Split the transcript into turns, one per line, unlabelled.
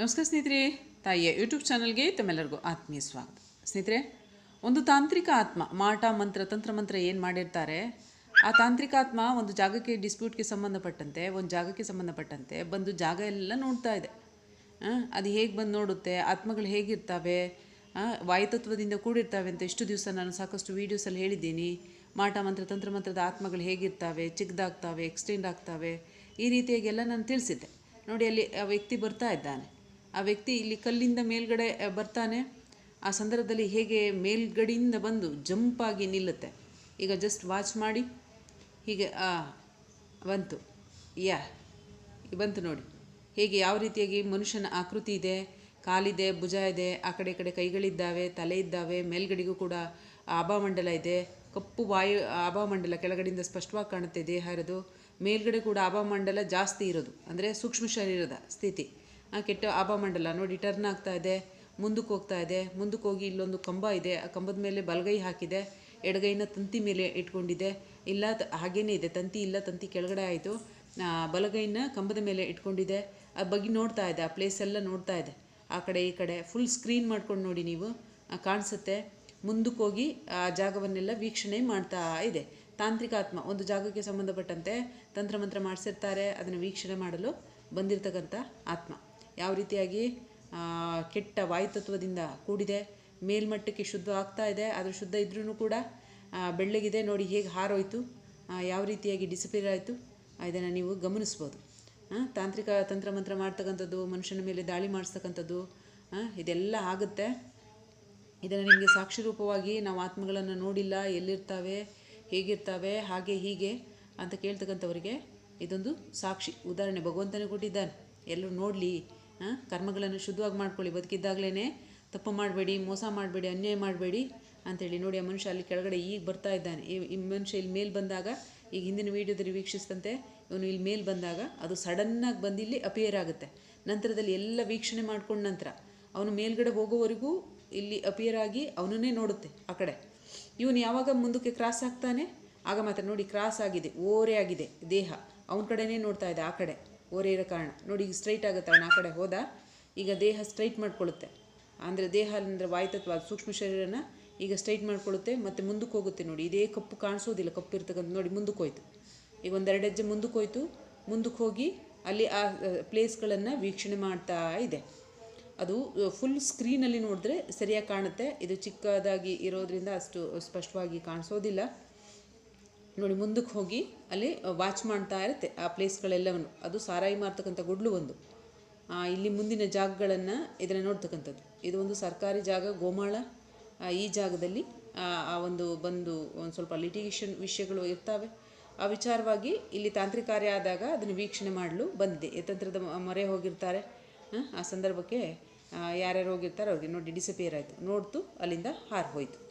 ನಮಸ್ಕಾರ ಸ್ನೇಹಿತರೆ, ತಾಯಿಯ ಯೂಟ್ಯೂಬ್ ಚಾನಲ್ಗೆ ತಮ್ಮೆಲ್ಲರಿಗೂ ಆತ್ಮೀಯ ಸ್ವಾಗತ. ಸ್ನೇಹಿತರೆ, ಒಂದು ತಾಂತ್ರಿಕ ಆತ್ಮ, ಮಾಟ, ಮಂತ್ರ, ತಂತ್ರ, ಮಂತ್ರ ಏನು ಮಾಡಿರ್ತಾರೆ, ಆ ತಾಂತ್ರಿಕ ಆತ್ಮ ಒಂದು ಜಾಗಕ್ಕೆ ಡಿಸ್ಪ್ಯೂಟ್ಗೆ ಸಂಬಂಧಪಟ್ಟಂತೆ, ಒಂದು ಜಾಗಕ್ಕೆ ಸಂಬಂಧಪಟ್ಟಂತೆ ಬಂದು ಜಾಗ ಎಲ್ಲ ನೋಡ್ತಾ ಇದೆ. ಅದು ಹೇಗೆ ಬಂದು ನೋಡುತ್ತೆ, ಆತ್ಮಗಳು ಹೇಗಿರ್ತವೆ ವಾಯುತತ್ವದಿಂದ ಕೂಡಿರ್ತವೆ ಅಂತ ಇಷ್ಟು ದಿವಸ ನಾನು ಸಾಕಷ್ಟು ವೀಡಿಯೋಸಲ್ಲಿ ಹೇಳಿದ್ದೀನಿ. ಮಾಟ, ಮಂತ್ರ, ತಂತ್ರ, ಮಂತ್ರದ ಆತ್ಮಗಳು ಹೇಗಿರ್ತವೆ, ಚಿಕ್ಕದಾಗ್ತವೆ ಎಕ್ಸ್ಟೆಂಡ್ ಆಗ್ತವೆ, ಈ ರೀತಿಯಾಗಿ ಎಲ್ಲ ನಾನು ತಿಳಿಸಿದ್ದೆ. ನೋಡಿ, ಅಲ್ಲಿ ಆ ವ್ಯಕ್ತಿ ಬರ್ತಾ ಇದ್ದಾನೆ. ಆ ವ್ಯಕ್ತಿ ಇಲ್ಲಿ ಕಲ್ಲಿಂದ ಮೇಲ್ಗಡೆ ಬರ್ತಾನೆ. ಆ ಸಂದರ್ಭದಲ್ಲಿ ಹೇಗೆ ಮೇಲ್ಗಡೆಯಿಂದ ಬಂದು ಜಂಪಾಗಿ ನಿಲ್ಲುತ್ತೆ. ಈಗ ಜಸ್ಟ್ ವಾಚ್ ಮಾಡಿ. ಹೀಗೆ ಬಂತು. ಯಾ ಬಂತು ನೋಡಿ. ಹೇಗೆ ಯಾವ ರೀತಿಯಾಗಿ ಮನುಷ್ಯನ ಆಕೃತಿ ಇದೆ, ಕಾಲಿದೆ, ಭುಜ ಇದೆ, ಆ ಕಡೆ ಕಡೆ ಕೈಗಳಿದ್ದಾವೆ, ತಲೆ ಇದ್ದಾವೆ, ಮೇಲ್ಗಡೆಗೂ ಕೂಡ ಆಭಾಮಂಡಲ ಇದೆ. ಕಪ್ಪು ವಾಯು, ಆಭಾಮಂಡಲ ಕೆಳಗಡೆಯಿಂದ ಸ್ಪಷ್ಟವಾಗಿ ಕಾಣುತ್ತೆ ದೇಹ ಇರೋದು. ಮೇಲ್ಗಡೆ ಕೂಡ ಆಭಾಮಂಡಲ ಜಾಸ್ತಿ ಇರೋದು. ಅಂದರೆ ಸೂಕ್ಷ್ಮ ಶರೀರದ ಸ್ಥಿತಿ. ಕೆಟ್ಟ ಆಭಾಮಂಡಲ ನೋಡಿ ಟರ್ನ್ ಆಗ್ತಾ ಇದೆ ಮುಂದಕ್ಕೆ ಹೋಗ್ತಾ ಇದೆ. ಮುಂದಕ್ಕೆ ಹೋಗಿ ಇಲ್ಲೊಂದು ಕಂಬ ಇದೆ. ಆ ಕಂಬದ ಮೇಲೆ ಬಲಗೈ ಹಾಕಿದೆ. ಎಡಗೈನ ತಂತಿ ಮೇಲೆ ಇಟ್ಕೊಂಡಿದೆ. ಇಲ್ಲ ಹಾಗೇನೇ ಇದೆ. ತಂತಿ ಇಲ್ಲ ತಂತಿ ಕೆಳಗಡೆ ಆಯಿತು. ಬಲಗೈನ ಕಂಬದ ಮೇಲೆ ಇಟ್ಕೊಂಡಿದೆ. ಆ ಬಗ್ಗೆ ನೋಡ್ತಾ ಇದೆ ಆ ಪ್ಲೇಸ್ ಎಲ್ಲ ನೋಡ್ತಾ ಇದೆ. ಆ ಕಡೆ ಈ ಕಡೆ ಫುಲ್ ಸ್ಕ್ರೀನ್ ಮಾಡ್ಕೊಂಡು ನೋಡಿ ನೀವು. ಆ, ಕಾಣಿಸುತ್ತೆ. ಮುಂದಕ್ಕೆ ಹೋಗಿ ಆ ಜಾಗವನ್ನೆಲ್ಲ ವೀಕ್ಷಣೆ ಮಾಡ್ತಾ ಇದೆ. ತಾಂತ್ರಿಕ ಆತ್ಮ ಒಂದು ಜಾಗಕ್ಕೆ ಸಂಬಂಧಪಟ್ಟಂತೆ ತಂತ್ರಮಂತ್ರ ಮಾಡಿಸಿರ್ತಾರೆ. ಅದನ್ನು ವೀಕ್ಷಣೆ ಮಾಡಲು ಬಂದಿರತಕ್ಕಂಥ ಆತ್ಮ. ಯಾವ ರೀತಿಯಾಗಿ ಕೆಟ್ಟ ವಾಯುತತ್ವದಿಂದ ಕೂಡಿದೆ, ಮೇಲ್ಮಟ್ಟಕ್ಕೆ ಶುದ್ಧ ಆಗ್ತಾ ಇದೆ, ಆದರೆ ಶುದ್ಧ ಇದ್ರೂ ಕೂಡ ಬೆಳ್ಳಗಿದೆ, ನೋಡಿ ಹೇಗೆ ಹಾರೋಯ್ತು ಯಾವ ರೀತಿಯಾಗಿ ಡಿಸಿಪೇರ್ ಆಯಿತು ಇದನ್ನು ನೀವು ಗಮನಿಸ್ಬೋದು. ತಾಂತ್ರಿಕ ತಂತ್ರ ಮಂತ್ರ ಮಾಡ್ತಕ್ಕಂಥದ್ದು, ಮನುಷ್ಯನ ಮೇಲೆ ದಾಳಿ ಮಾಡಿಸ್ತಕ್ಕಂಥದ್ದು ಇದೆಲ್ಲ ಆಗುತ್ತೆ. ಇದನ್ನು ನಿಮಗೆ ಸಾಕ್ಷಿ ರೂಪವಾಗಿ ನಾವು ಆತ್ಮಗಳನ್ನು ನೋಡಿಲ್ಲ, ಎಲ್ಲಿರ್ತಾವೆ, ಹೇಗಿರ್ತಾವೆ, ಹಾಗೆ ಹೀಗೆ ಅಂತ ಕೇಳ್ತಕ್ಕಂಥವರಿಗೆ ಇದೊಂದು ಸಾಕ್ಷಿ. ಉದಾಹರಣೆ ಭಗವಂತನೇ ಕೊಟ್ಟಿದ್ದಾನೆ. ಎಲ್ಲರೂ ನೋಡಲಿ ಕರ್ಮಗಳನ್ನು ಶುದ್ಧವಾಗಿ ಮಾಡ್ಕೊಳ್ಳಿ ಬದುಕಿದ್ದಾಗಲೇ ತಪ್ಪು ಮಾಡಬೇಡಿ, ಮೋಸ ಮಾಡಬೇಡಿ, ಅನ್ಯಾಯ ಮಾಡಬೇಡಿ ಅಂತೇಳಿ ನೋಡಿ ಆ ಮನುಷ್ಯ ಅಲ್ಲಿ ಕೆಳಗಡೆ ಈಗ ಬರ್ತಾ ಇದ್ದಾನೆ. ಈ ಮನುಷ್ಯ ಇಲ್ಲಿ ಮೇಲೆ ಬಂದಾಗ, ಈಗ ಹಿಂದಿನ ವೀಡಿಯೋದಲ್ಲಿ ವೀಕ್ಷಿಸಿದಂತೆ, ಇವನು ಇಲ್ಲಿ ಮೇಲೆ ಬಂದಾಗ ಅದು ಸಡನ್ನಾಗಿ ಬಂದು ಇಲ್ಲಿ ಅಪಿಯರ್ ಆಗುತ್ತೆ. ನಂತರದಲ್ಲಿ ಎಲ್ಲ ವೀಕ್ಷಣೆ ಮಾಡ್ಕೊಂಡ ನಂತರ ಅವನು ಮೇಲ್ಗಡೆ ಹೋಗೋವರೆಗೂ ಇಲ್ಲಿ ಅಪಿಯರ್ ಆಗಿ ಅವನನ್ನೇ ನೋಡುತ್ತೆ ಆ ಕಡೆ. ಇವನು ಯಾವಾಗ ಮುಂದಕ್ಕೆ ಕ್ರಾಸ್ ಆಗ್ತಾನೆ? ಆಗ ಮಾತ್ರ ನೋಡಿ ಕ್ರಾಸ್ ಆಗಿದೆ, ಓರೆ ಆಗಿದೆ ದೇಹ. ಅವನ ಕಡೆನೇ ನೋಡ್ತಾ ಇದೆ ಆ ಕಡೆ. ಓರೆ ಇರೋ ಕಾರಣ. ನೋಡಿ, ಈಗ ಸ್ಟ್ರೈಟ್ ಆಗುತ್ತೆ, ಅವನು ಆ ಕಡೆ ಹೋದ, ಈಗ ದೇಹ ಸ್ಟ್ರೈಟ್ ಮಾಡ್ಕೊಳ್ಳುತ್ತೆ. ಅಂದರೆ ದೇಹ ಅಂದರೆ ವಾಯುತತ್ವ, ಸೂಕ್ಷ್ಮ ಶರೀರನ ಈಗ ಸ್ಟ್ರೈಟ್ ಮಾಡ್ಕೊಳ್ಳುತ್ತೆ, ಮತ್ತು ಮುಂದಕ್ಕೆ ಹೋಗುತ್ತೆ ನೋಡಿ. ಇದೇ ಕಪ್ಪು ಕಾಣಿಸೋದಿಲ್ಲ, ಕಪ್ಪು ಇರ್ತಕ್ಕಂಥ ನೋಡಿ, ಮುಂದಕ್ಕೆ ಹೋಯ್ತು. ಈಗ ಒಂದೆರಡು ಹೆಜ್ಜೆ ಮುಂದಕ್ಕೆ ಹೋಯ್ತು, ಮುಂದಕ್ಕೆ ಹೋಗಿ ಅಲ್ಲಿ ಆ ಪ್ಲೇಸ್ಗಳನ್ನು ವೀಕ್ಷಣೆ ಮಾಡ್ತಾ ಇದೆ. ಅದು ಫುಲ್ ಸ್ಕ್ರೀನಲ್ಲಿ ನೋಡಿದ್ರೆ ಸರಿಯಾಗಿ ಕಾಣುತ್ತೆ. ಇದು ಚಿಕ್ಕದಾಗಿ ಇರೋದ್ರಿಂದ ಅಷ್ಟು ಸ್ಪಷ್ಟವಾಗಿ ಕಾಣಿಸೋದಿಲ್ಲ. ನೋಡಿ ಮುಂದಕ್ಕೆ ಹೋಗಿ ಅಲ್ಲಿ ವಾಚ್ ಮಾಡ್ತಾ ಇರುತ್ತೆ ಆ ಪ್ಲೇಸ್ಗಳೆಲ್ಲವನ್ನು ಅದು ಸಾರಾಯಿ ಮಾರ್ತಕ್ಕಂಥ ಗುಡ್ಲು ಒಂದು. ಇಲ್ಲಿ ಮುಂದಿನ ಜಾಗಗಳನ್ನು ಇದನ್ನು ನೋಡ್ತಕ್ಕಂಥದ್ದು. ಇದು ಒಂದು ಸರ್ಕಾರಿ ಜಾಗ ಗೋಮಾಳ. ಈ ಜಾಗದಲ್ಲಿ ಆ, ಒಂದು ಬಂದು ಒಂದು ಸ್ವಲ್ಪ ಲಿಟಿಗೇಷನ್ ವಿಷಯಗಳು ಇರ್ತವೆ. ಆ ವಿಚಾರವಾಗಿ ಇಲ್ಲಿ ತಾಂತ್ರಿಕ ಕಾರ್ಯ ಆದಾಗ ಅದನ್ನು ವೀಕ್ಷಣೆ ಮಾಡಲು ಬಂದಿದೆ. ಯತಂತ್ರದ ಮೊರೆ ಹೋಗಿರ್ತಾರೆ. ಆ, ಸಂದರ್ಭಕ್ಕೆ ಯಾರ್ಯಾರು ಹೋಗಿರ್ತಾರೆ ಅವ್ರಿಗೆ ನೋಡಿ ಡಿಸಪಿಯರ್ ಆಯಿತು. ನೋಡ್ತು ಅಲ್ಲಿಂದ ಹಾರು ಹೋಯಿತು.